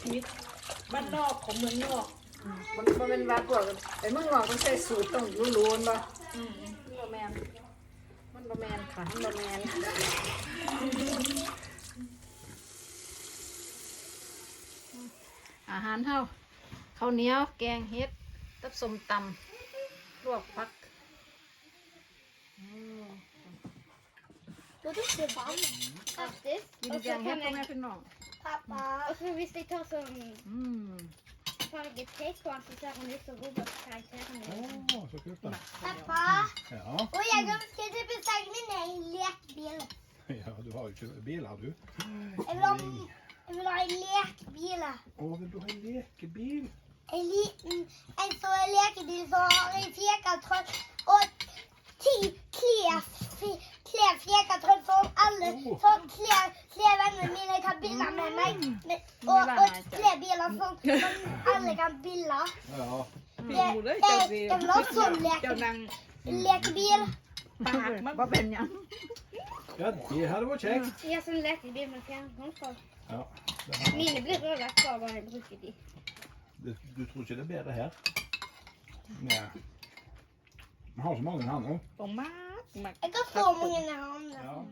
ชีวิตบ้านนอกของเมืองนอกมันมันเป็นว่าพวกไอ้เมืองนอกต้องใช้สูตรต้องรู้ๆบ่อืมมันบ่แม่นมันบ่แม่นค่ะมันบ่แม่นอาหารเฮาข้าวเหนียวแกงเฮ็ดตับส้มตำลวกผักอืม Vad du ser varm. Faktiskt. กิน Och แก så งเฮ็ด kan พ่อแม่ jag, พี่น้อง pappa. Och så visst vi tar som อืม fargetext på så ser hon ut som robotkaraktärerna. Åh, så kul. Pappa. Ja, Och jag ska beställa min egen lekbil. ja, du har ju kul- bil har du. Jag vill ha, jag vill ha en lekbil. Åh, vill du ha en lekebil? En liten, en sån lekebil som har en fjäkartroll och tio klär, klär fjäkartroll som alla, Oh. så klär, klär vänner mina kan bilda med mig. Men, och, och klär bilar som, som alla kan bilda. Ja, พี่ดูเลยเจ้าสิ jag vill ha sån เจ้า lek, นาง lekbil. ปากมันบ่เป็นหยัง ja det hade varit käckt. Jag har sån lekbil med fjärrkontroll. Ja, det här. Mina blir röda kvar vad jag brukar i. Du, du tror inte det blir det här? Nej. Man har så många namn nu. ตรงมากมาก Jag kan få många namn. Ja.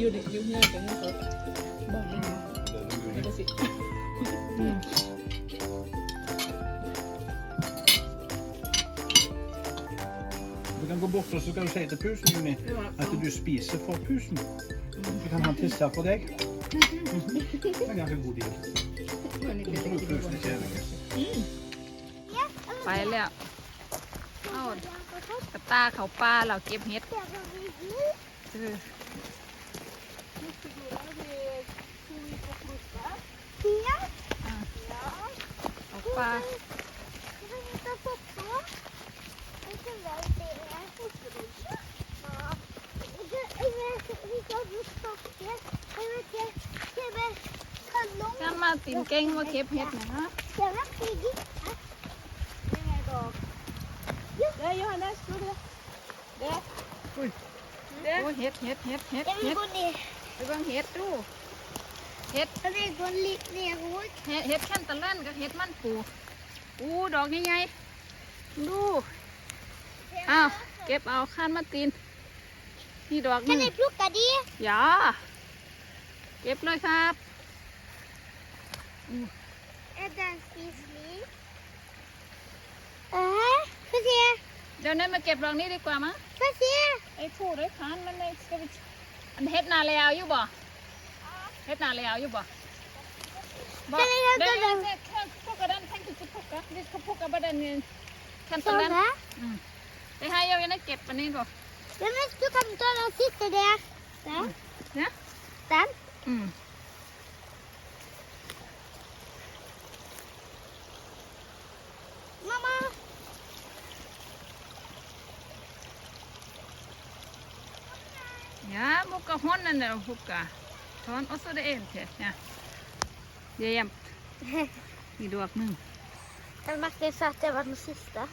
อยู่ในอยู่เงินเป็นเงินสดบอกเลย Det är เดี๋ยว roligt. สิ Du kan gå bort och så kan du säga till pusen Jimmy att du spiser för pusen. Så kan han testa på dig. Det är en ganska god deal. อันนี้ Du เป็นตะ tror กี้ pusen är kärlek. ไปแล้วเอากระตาเขาปลาเราเก็บเฮ็ดเออ Ja. เอาปลา Kan vi ta pappa? Jag kan väl det. Ja. Jag vet inte, vi ska bli stockar. Jag vet inte, jag vet kanon. งั้นมาตินเก่งมาเก็บเฮ็ดหน่อยนะ Jag vet inte. ยังไงดอกเด้อโยฮันเนสดูเด้อเด้อเด้อโอ้ยเฮ็ดเฮ็ดเฮ็ดเฮ็ดเฮ็ดไปเบิ่งเฮ็ดดู เฮ็ด Jag vill gå lite neråt. เฮ็ดเฮ็ดแค่นตะเล่นกับเฮ็ดมันปูอู้ดอกใหญ่ๆดูอ้าวเก็บเอาข้านมาตีนนี่ดอกหนึ Kan ง ni plocka det? อย่าเก็บเลยครับ Är den spislig? Äh, får se. เดี๋ยวนี้มาเก็บดอกนี้ดีกว่ามั้ง Får se. ไอ้พูดไอ้คานมันเลยสวิตอันเฮ็ดนาแล้วอยู่บ่เฮ็ดนาแล้วอยู่บ่บ่ Kan ni เดี๋ยว hämta เดี๋ยว den? เดี๋ยวแค่พวกกระดันแท่งจุดพวกกระดิเขาพวกกระบดันเนี่ยขั้นตอน Sån นั้น här. อืมไปให้เอาอย่างนั้นเก็บอันนี้บ่ Ja, men du kan ta den sista där. Där. นะ Den. อืม Mamma. ja muka honnen där hukka ton och så det en till ja det är jämnt i dok nu Den Martin sa att det var den sista.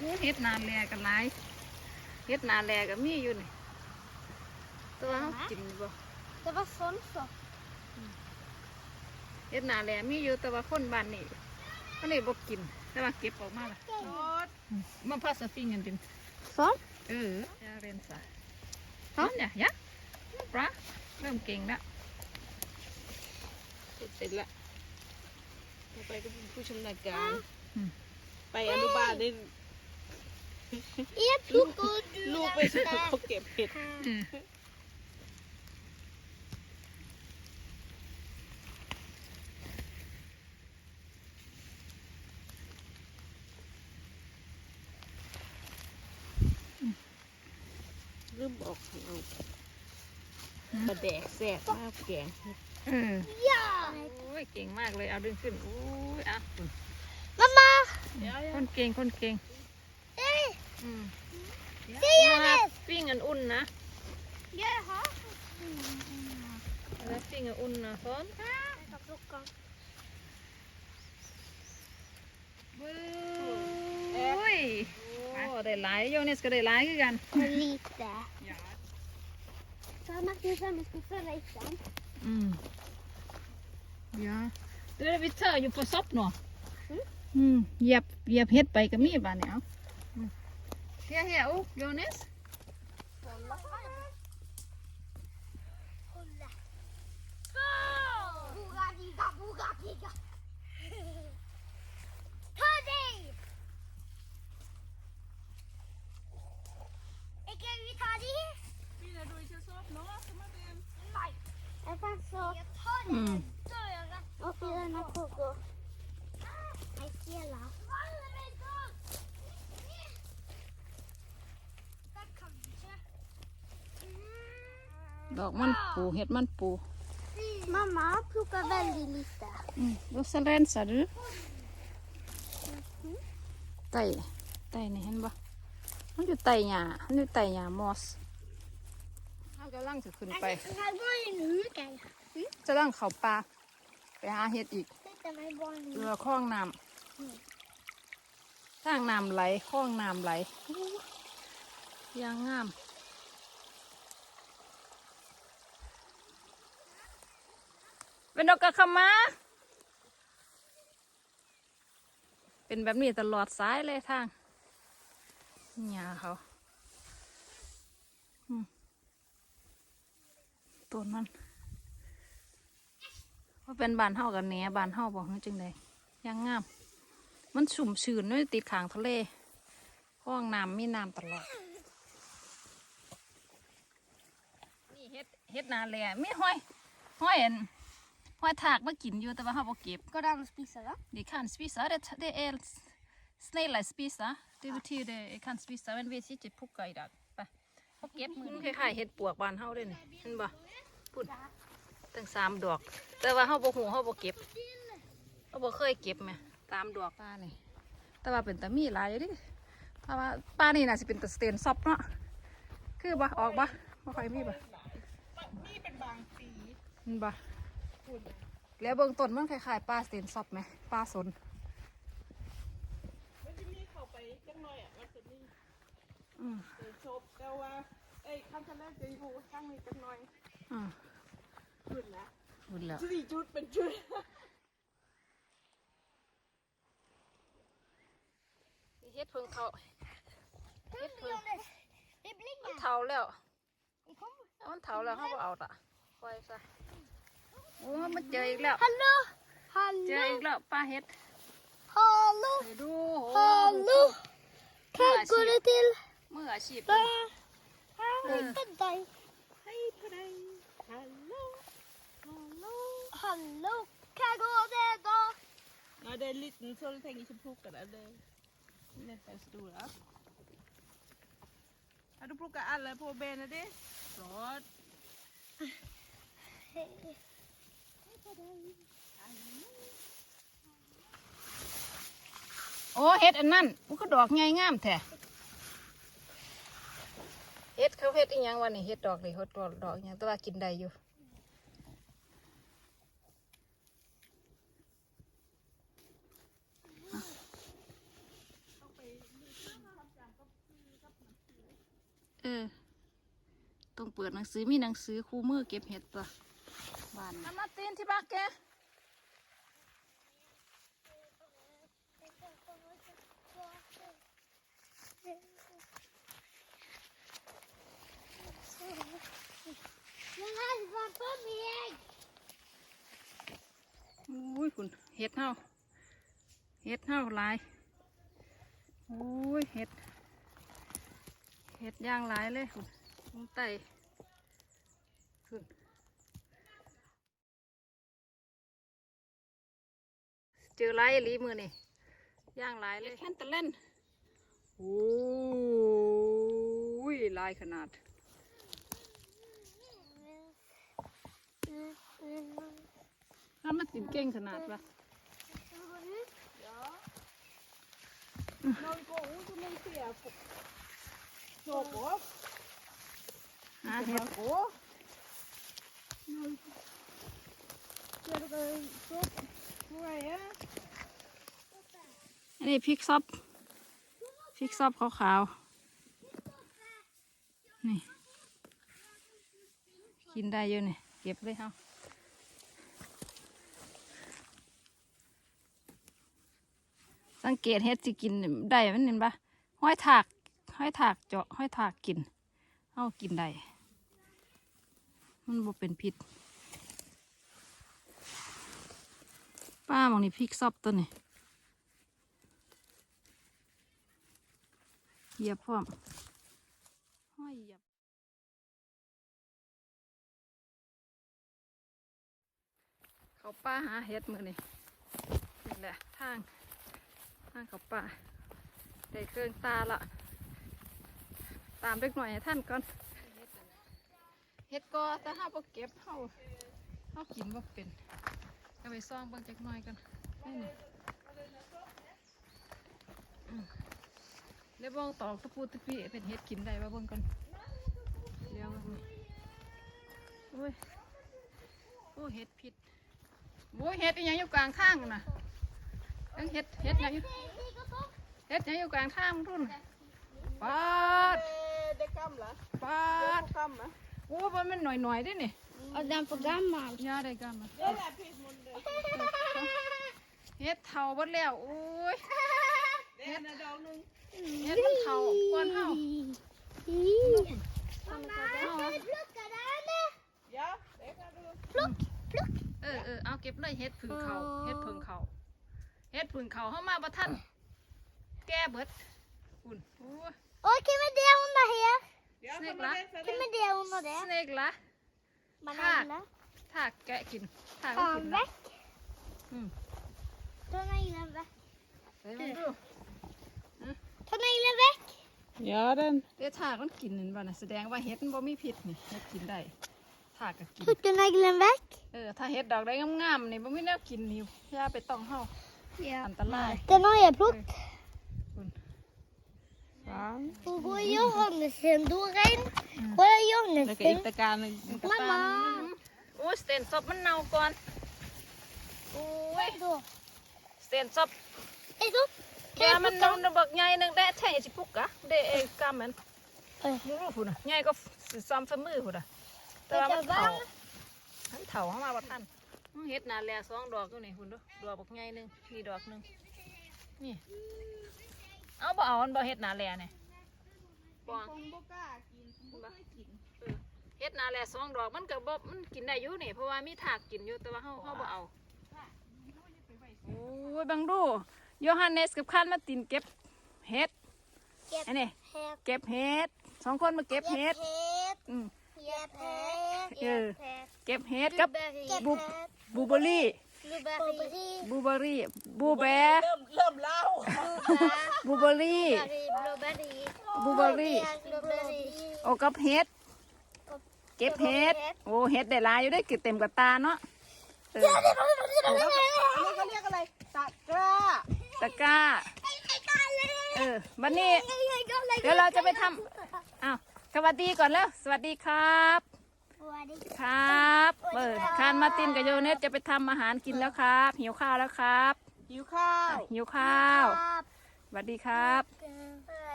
อู้เฮ็ดนาแลกันหลายเฮ็ดนาแลก็มีอยู่นี่ตัวเฮากินบ่ Det var sån så. เฮ็ดนาแลมีอยู่แต่ว่าคนบ้านนี่เขาเลยบ่กิน แต่ว่าเก็บออกมาละมาพาสฟิงกันดิน Sån? เออจะเรน สาฮะเนี่ยยะปลาเริ่มเก่งแล้วเสร็จละต่อไปก็เป็นผู้ชำนาญการ ไปอนุบาลได้ Jag plockar och du ลูกไป väntar. เขาเก็บเห็ด อืม มบอกให้เอาปลาแดกแซ่บมากแกงเออ Ja! โอ้ยเก่งมากเลยเอาดึงขึ้นโอ้ยอะ Mamma! คนเก่งคนเก่ง Hej! อืม Se มาปิ้งอันอุ่นนะ Jaha. แล้วปิ้งอันอุ่นนะซ้อน Jag ska plocka. โอ้ยโอ้ได้ หลายโยเนสก็ได้หลายคือกัน Men lite. Så har Martin Sanders på förra ytan. อืมเดี๋ยวเดี๋ยววิเตอร์อยู่ประสบเนาะอืมเหยียบเหยียบเฮ็ดไปก็มีบ้านเนี่ยเอาอืมเฮียเฮียโอ้โยเนส Kolla. Kolla. Boga diga, boga diga. Ta dig! Kan vi ta dig? Begynner du ikke å sove nå? Så må du Nej. Jag kan så. Jag tar Mm. den. Och i den här koko. Nej, stela. Mm. ดอกมันปูเฮ็ดมันปู Mamma plockar väldigt lite. อืมดูสแลนสะดือไต่ไต่นี่เห็นปะมันอยู่ไต่หญ้ามันอยู่ไต่หญ้ามอสมันกำลังจะขึ้นไป Här var en huk. จะลังเข้าป่าไปหาเห็ดอีก Titta mig barn. เรือคลองน้ำทางน้ำไหลคลองน้ำไหลยางงาม เป็นดอกกระขมาเป็นแบบนี้ตลอดสายเลยทางหญ้าเขาต้นมันว่าเป็นบานเฮากันแหน่บานเฮาบอกจังไดยังงาม มันชุ่มชื้นด้วยติดขางทะเลห้องน้ำมีน้ำตลอดนี่เฮ็ดเฮ็ดนาแลมีห้อยห้อยอัน ห้อยถากมากินอยู่แต่ว่าเฮาบ่เก็บ Ska den spisa då? De kan spisa, det, det är snälla spisa. Det betyder de kan spisa, men vi sitter pukka i dag. ไปเขาเก็บมือคล้ายๆเห็ดปวกบานเฮาเด้นี่เห็นบ่พุ่นตั้งสามดอก แต่ว่าเฮาบ่ฮู้เฮาบ่เก็บเฮาบ่เคยเก็บแหม่สามดอกป้านี่แต่ว่าเป็นตามีหลายอยู่ดิเพราะว่าป้านี่น่าสิเป็นตาสเตนซอปเนาะคือบ่ออกบ่บ่ค่อยมีบ่นี่เป็นบางปีเห็นบ่ แล้วเบิ่งต้นมันคล้ายๆปลาสเตนซอปไหมปลาสนมันจะมีเข้าไปจังหน่อยอะมันจะมีอืมเดี๋ยวชบแต่ว่าเอ้ยคำทะเลจะอยู่ข้างนี้จังหน่อยอ่าจุดละพูดแล้วสี่จุดเป็นจุดเฮ็ดเพิ่งเท่า Tusen Johannes. Det มัน blingar. เท่าแล้ว Det kommer. มันเท่าแล้วเขาบ่เอาละปล่อยซะ โอ้มันเจออีกแล้ว Hallå? เจอ Hallå? อีกแล้วปลาเฮ็ด Hallå? ไปดูโอ้ Hallå? Kan går det till? มืออาชีพ Hej på dig. ให้พระใดฮัลโหลฮัลโหล Hallå? Kan går det då? Ja, det är en liten så du tänker inte plocka det. Det är nästan stora. Har du plockat alla på benen det? Bra. โอ้เฮ็ดอันนั้นมันก็ดอกใหญ่งามแท้เฮ็ดเขาเฮ็ดอีหยังวะนี่เฮ็ดดอกนี่เฮ็ดดอกดอกอีหยังแต่ว่ากินได้อยู่เออต้องเปิดหนังสือมีหนังสือคู่มือเก็บเห็ดตัว บ้านมาตีนที่บ้านแก Men här var på väg. อุ้ยคุณเห็ดเฮาเห็ดเฮาหลายอุ้ยเห็ด เห็ดย่างหลายเลยคุณลงไต เจอไรลีมือนี่ย่างไรเลยแค่นตะเล่นโอ้ยลายขนาดถ้ามันติดเก่งขนาดปะหาเห็ดโอ้ อันนี้พริกซอบพริกซอบขาวๆ นี่ กินได้เยอะนี่ เก็บเลยเฮาสังเกตเฮ็ดสิกินได้มันเห็นปะห้อยถากห้อยถากเจาะห้อยถากกินเฮากินได้ มันบ่เป็นพิษ ป้ามองนี่พริกซอบตัวนี้เหยียบพร้อมห้อยเหยียบเขาป้าหาเห็ดมือนี่นี่แหละทางทางเขาป้าได้เครื่องตาละตามเล็กหน่อยให้ท่านก่อนเห็ดก็แต่ห้าบ่เก็บเฮาเฮากินบ่เป็น ก็ไปซ่องเบิ่งจักหน่อยกันนี่นี่เดี๋ยวเบองตอกตะปูตะปีเป็นเห็ดกินได้บ่เบิ่งกันเดี๋ยวมาโอ้ยโอ้ยเห็ดผิดโอ้ยเห็ดอีหยังอยู่กลางทางน่ะเอิ้งเห็ดเห็ดหยังอยู่เห็ดหยังอยู่กลางทางรุ่นปาด Det gamla. ปาด Det framme. โอ้บ่แมันหน่อยๆเด้นี่ Och den för gammal. ยาได้กันมา เฮ็ดเทาบดแล้วโอ้ยเฮ็ดนะดอกนึงเฮ็ดมันเทากวนเฮาทำไมพลุกกระดานเลยเดี๋ยวเด็กมาดูพลุกพลุกเออเออเอาเก็บเลยเฮ็ดผึ่งเขาเฮ็ดผึ่งเขาเฮ็ดผึ่งเขาเข้ามาบ่ท่านแก้เบิดอุ่นโอ้ยโคิดไม่เดียวนาเฮียสเนกละคิดไม่เดียวนาเด็กสเนกละถากถากแกะกินถากกินนะอืม นดู Ta neglen väck. Ja, den. เดี๋ยวถากมันกินนั่นบ่น่ะแสดงว่าเห็ดมันบ่มีพิษนี่เห็ดกินได้ถากก็กิน Tog du neglen väck? เออถ้าเห็ดดอกได้งามๆนี่บ่มีแนวกินนี่อย่าไปต้องเฮา Ja. อันตราย Den har jag plockat. คุณ Och går Johannes hem då regn. Går Johannes แล้วก็อีก hem. ตะการหนึง Mamma. โอ้ยสเตนซอบมันเน่าก่อนโอ้ย Då. สเตนซอบ Är då? แกมันนอนบักใหญ่หนึงได้แท้สิปุกกะเด้เองกำมันเออมึงรู้พุ่นน่ะใหญ่ก็สิซ้ำฝ่ามือพุ่นน่ะแต่ว่ามันเฒ่ามันเฒ่าเข้ามาบ่ทันอื้อเฮ็ดหนาแลสองดอกอยู่นี่พุ่นเด้อดอกบักใหญ่หนึงนี่ดอกหนึงนี่เอาบ่เอามันบ่เฮ็ดหนาแลนี่บ่คงบ่กล้ากินบ่เคยกินเฮ็ดหนาแลสองดอกมันก็บ่มันกินได้อยู่นี่เพราะว่ามีถากกินอยู่แต่ว่าเฮาเฮาบ่เอา โอ้ยบังดูโยฮันเนสกับคันมาตินเก็บเฮ็ด Get อันนี้ het. เก็บเห็ดสองคนมาเก็บเห็ด het. อืม Get het. Ja. Get het. เก็บเห็ดกับ Get บู het. บูเบอรี่ Blueberry. บูเบอรี่บูแบร์เริ่มเริ่มเล่าบูเบอรี่ Blueberry. บูเบอรี่ Blueberry. โอ้กับเห็ดเก็บเห็ดโอ้เห็ดได้หลายอยู่ได้เก็บเต็มกระตาเนาะเอออันนี้เขาเรียกอะไรตะกร้าตะกร้า เออวันนี้ เดี๋ยวเราจะไปทำอ้าวสวัสดีก่อนแล้ว สวัสดีครับ ครับเปิดคานมาร์ตินกับโยเนสจะไปทำอาหารกินแล้วครับ หิวข้าวแล้วครับ หิวข้าว หิวข้าวสวัสดีครับ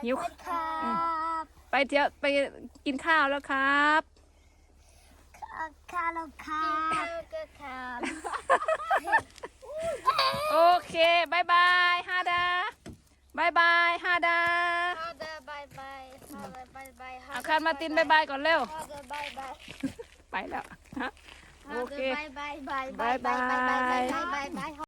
หิวครับไปเที่ยวไปกินข้าวแล้วครับ ข้าวครับครับโอเคบายบายฮาดาบายบายฮาดาฮาเดบายบายฮาเดบายบายเอาคานมาร์ตินบายบายก่อนเร็วฮาเดบายบายไปแล้วฮะโอเคบายบายบายบายบายบายบายบายบาย